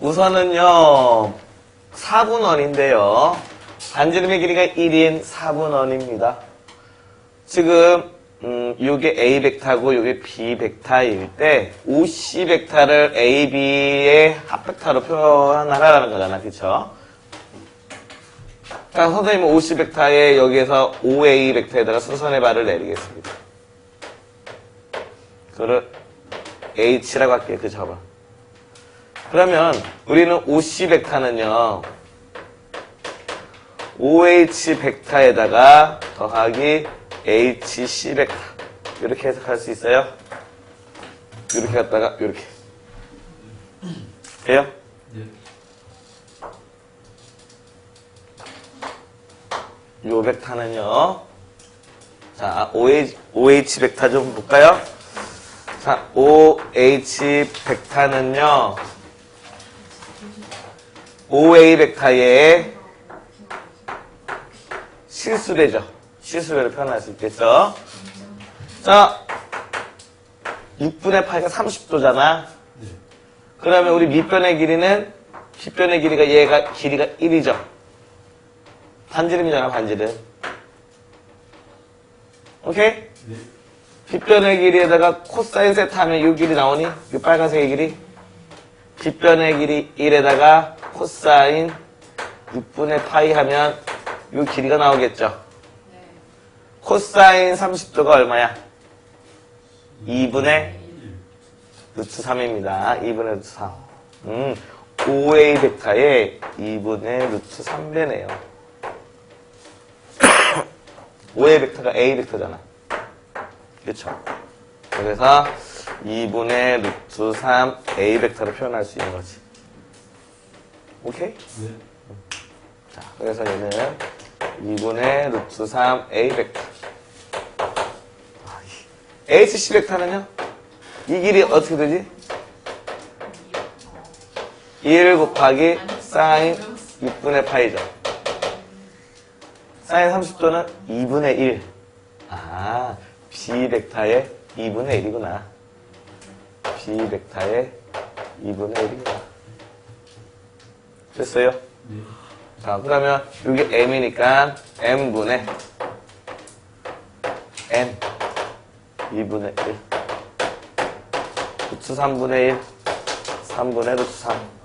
우선은요, 4분원인데요. 반지름의 길이가 1인 4분원입니다. 지금, 음, 요게 A 벡터고 요게 B 벡터일 때, OC 벡터를 A, B의 합 벡터로 표현하라는 거잖아. 그쵸? 그러니까 선생님은 OC 벡터에 여기에서 OA 벡터에다가 수선의 발을 내리겠습니다. 그거를 H라고 할게요. 그 접은. 그러면 우리는 OC 벡터는요. OH 벡터에다가 더하기 HC 벡터. 이렇게 해석할 수 있어요? 이렇게 갔다가 이렇게. 돼요? 네. 요 벡터는요. 자, OH, OH 벡터 좀 볼까요? 자, OH 벡터는요. OA 벡터의 실수래죠. 실수래로 표현할 수 있겠죠. 자, 6분의 8가 30도잖아. 네. 그러면 우리 밑변의 길이는 뒷변의 길이가 얘가 길이가 1이죠. 반지름이잖아, 반지름. 오케이? 네. 빗변의 길이에다가 코사인 세트 하면 이 길이 나오니? 이 빨간색의 길이? 빗변의 길이 1에다가 코사인 6분의 파이 하면 이 길이가 나오겠죠? 코사인 30도가 얼마야? 2분의 루트 3입니다. 2분의 루트 3. 음, OA 벡터의 2분의 루트 3배네요. OA 벡터가 A 벡터잖아. 그쵸? 그래서 2분의 루트 3 A 벡터로 표현할 수 있는 거지. 오케이? 네. 자, 그래서 얘는 2분의 루트 3 A 벡터. 아, 이- HC 벡터는요? 이 길이 어떻게 되지? 1 곱하기 사인 6분의 파이죠. 사인 30도는 2분의 1. 아, B 벡터의 2분의 1이구나. B 벡터의 2분의 1이구나. 됐어요? 네. 자, 그러면 이게 m이니까 m분의 n 2분의 1 루트 3분의 1 3분의 루트 3